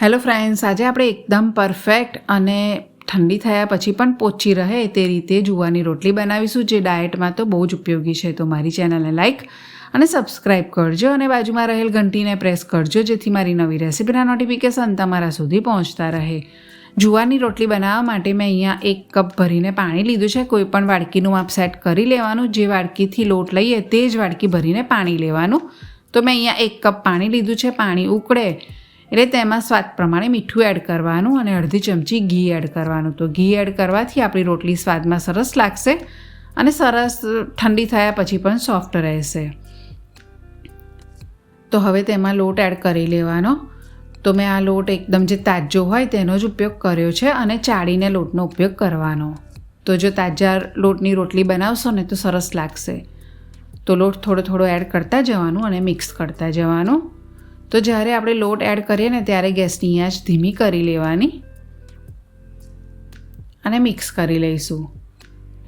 Hello friends, આજે આપણે એકદમ પરફેક્ટ અને ઠંડી થયા પછી પણ પોચી રહે તે રીતે જુવાની રોટલી બનાવીશું, જે ડાયટમાં તો બહુ જ ઉપયોગી છે. તો મારી ચેનલને લાઈક અને સબસ્ક્રાઇબ કરજો અને બાજુમાં રહેલ ઘંટીને પ્રેસ કરજો, જેથી મારી નવી રેસીપીના નોટિફિકેશન તમારા સુધી પહોંચતા રહે. જુવારની રોટલી બનાવવા માટે મેં અહીંયા એક કપ ભરીને પાણી લીધું છે. કોઈપણ વાડકીનું માપ સેટ કરી લેવાનું, જે વાડકીથી લોટ લઈએ તે જ વાડકી ભરીને પાણી લેવાનું. તો મેં અહીંયા એક કપ પાણી લીધું છે. પાણી ઉકળે એટલે તેમાં સ્વાદ પ્રમાણે મીઠું એડ કરવાનું અને અડધી ચમચી ઘી એડ કરવાનું. તો ઘી એડ કરવાથી આપણી રોટલી સ્વાદમાં સરસ લાગશે અને સરસ ઠંડી થયા પછી પણ સોફ્ટ રહેશે. તો હવે તેમાં લોટ એડ કરી લેવાનો. તો મેં આ લોટ એકદમ જે તાજો હોય તેનો જ ઉપયોગ કર્યો છે અને ચાળીને લોટનો ઉપયોગ કરવાનો. તો જો તાજા લોટની રોટલી બનાવશો ને તો સરસ લાગશે. તો લોટ થોડો થોડો એડ કરતા જવાનું અને મિક્સ કરતા જવાનું. તો જ્યારે આપણે લોટ એડ કરીએ ને ત્યારે ગેસની આંચ ધીમી કરી લેવાની અને મિક્સ કરી લઈશું.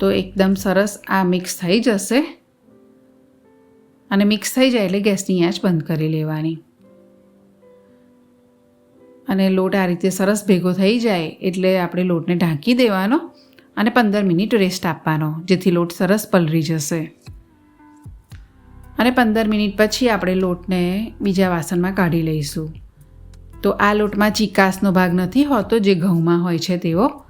તો એકદમ સરસ આ મિક્સ થઈ જશે અને મિક્સ થઈ જાય એટલે ગેસની આંચ બંધ કરી લેવાની. અને લોટ આ રીતે સરસ ભેગો થઈ જાય એટલે આપણે લોટને ઢાંકી દેવાનો અને પંદર મિનિટ રેસ્ટ આપવાનો, જેથી લોટ સરસ પલળી જશે. અને પંદર મિનિટ પછી આપણે લોટને બીજા વાસણમાં કાઢી લઈશું. તો આ લોટમાં ચિકાસનો ભાગ નથી હોતો જે ઘઉંમાં હોય છે તેવો.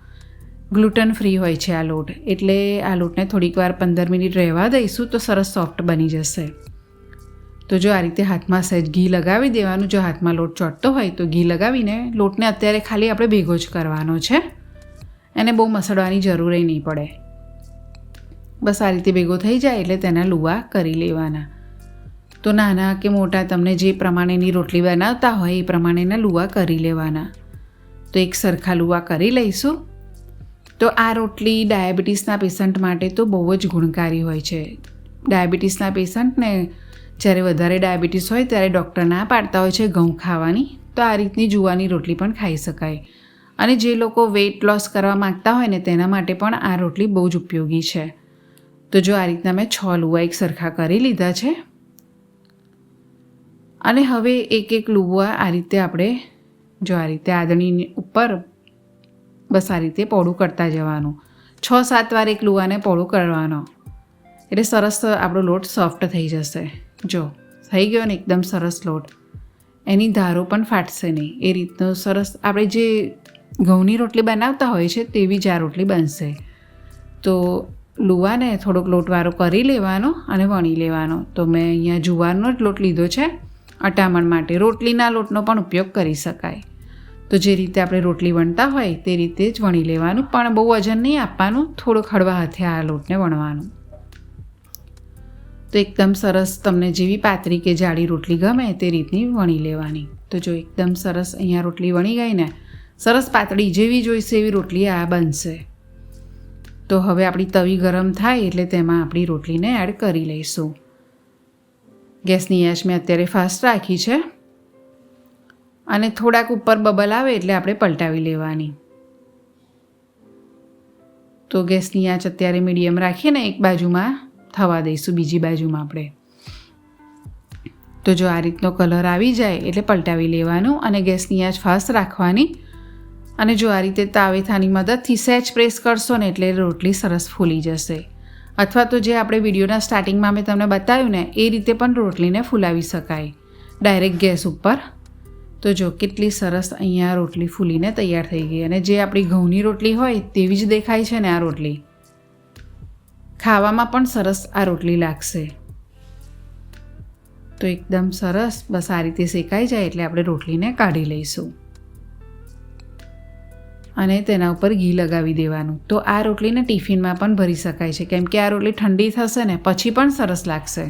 ગ્લુટન ફ્રી હોય છે આ લોટ. એટલે આ લોટને થોડીક વાર પંદર મિનિટ રહેવા દઈશું તો સરસ સોફ્ટ બની જશે. તો જો આ રીતે હાથમાં સહેજ ઘી લગાવી દેવાનું, જો હાથમાં લોટ ચોટતો હોય તો ઘી લગાવીને લોટને અત્યારે ખાલી આપણે ભેગો જ કરવાનો છે. એને બહુ મસળવાની જરૂર નહીં પડે. બસ આ રીતે ભેગો થઈ જાય એટલે તેના લુવા કરી લેવાના. તો નાના કે મોટા તમને જે પ્રમાણેની રોટલી બનાવતા હોય એ પ્રમાણેના લુવા કરી લેવાના. તો એક સરખા લુવા કરી લઈશું. તો આ રોટલી ડાયાબિટીસના પેશન્ટ માટે તો બહુ જ ગુણકારી હોય છે. ડાયાબિટીસના પેશન્ટને જ્યારે વધારે ડાયાબિટીસ હોય ત્યારે ડૉક્ટર ના પાડતા હોય છે ઘઉં ખાવાની, તો આ રીતની જુવાની રોટલી પણ ખાઈ શકાય. અને જે લોકો વેઇટ લોસ કરવા માગતા હોય ને તેના માટે પણ આ રોટલી બહુ જ ઉપયોગી છે. તો જો આ રીતના મેં છ લુવા એક સરખા કરી લીધા છે અને હવે એક એક લૂવા આ રીતે આપણે જો આ રીતે આદણીની ઉપર બસ આ રીતે પોળું કરતા જવાનું. છ, સાત વાર એક લુવાને પોળું કરવાનો. એટલે સરસ આપણો લોટ સોફ્ટ થઈ જશે. જો, થઈ ગયો ને એકદમ સરસ લોટ. એની ધારો પણ ફાટશે નહીં. એ રીતનો સરસ આપણે જે ઘઉંની રોટલી બનાવતા હોય છે તેવી જ આ રોટલી બનશે. તો લુવાને થોડોક લોટવાળો કરી લેવાનો અને વણી લેવાનો. તો મેં અહીંયા જુવારનો જ લોટ લીધો છે. અટામણ માટે રોટલીના લોટનો પણ ઉપયોગ કરી શકાય. તો જે રીતે આપણે રોટલી વણતા હોય તે રીતે જ વણી લેવાનું, પણ બહુ વજન નહીં આપવાનું, થોડુંક હળવા હાથે આ લોટને વણવાનું. તો એકદમ સરસ તમને જેવી પાતળી કે જાડી રોટલી ગમે તે રીતની વણી લેવાની. તો જો એકદમ સરસ અહીંયા રોટલી વણી ગઈ ને, સરસ પાતળી જેવી જોઈશે એવી રોટલી આ બનશે. તો હવે આપણી તવી ગરમ થાય એટલે તેમાં આપણી રોટલીને એડ કરી લઈશું. ગેસની આંચ મેં અત્યારે ફાસ્ટ રાખી છે. અને થોડાક ઉપર બબલ આવે એટલે આપણે પલટાવી લેવાની. તો ગેસની આંચ અત્યારે મીડિયમ રાખીને એક બાજુમાં, થવા દઈશું બીજી બાજુમાં આપણે. તો જો આ રીતનો કલર આવી જાય એટલે પલટાવી લેવાનું અને ગેસની આંચ ફાસ્ટ રાખવાની. અને જો આ રીતે તાવેથાની મદદથી સહેજ પ્રેસ કરશો ને એટલે રોટલી સરસ ફૂલી જશે. અથવા તો જે આપણે વિડીયોના સ્ટાર્ટિંગમાં મેં તમને બતાવ્યું ને, એ રીતે પણ રોટલીને ફૂલાવી શકાય. ડાયરેક્ટ ગેસ ઉપર. તો જો કેટલી સરસ અહીંયા રોટલી ફૂલીને તૈયાર થઈ ગઈ. અને જે આપણી ઘઉંની રોટલી હોય, તેવી જ દેખાય છે ને આ રોટલી. ખાવામાં પણ સરસ આ રોટલી લાગશે. તો એકદમ સરસ, બસ આ રીતે શેકાઈ જાય એટલે આપણે રોટલીને કાઢી લઈશું. અને તેના ઉપર ઘી લગાવી દેવાનું. તો આ રોટલીને ટિફિનમાં પણ ભરી શકાય છે. કેમ કે આ રોટલી ઠંડી થશે ને, પછી પણ સરસ લાગશે.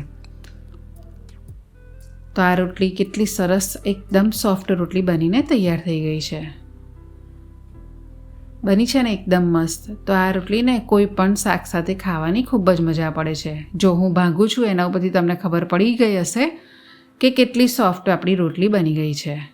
તો આ રોટલી કેટલી સરસ, એકદમ સોફ્ટ રોટલી બનીને તૈયાર થઈ ગઈ છે. બની છે ને એકદમ મસ્ત. તો આ રોટલીને કોઈ પણ શાક સાથે ખાવાની ખૂબ જ મજા પડે છે. જો હું ભાંગું છું, એના ઉપરથી તમને ખબર પડી ગઈ હશે કે કેટલી સોફ્ટ આપણી રોટલી બની ગઈ છે.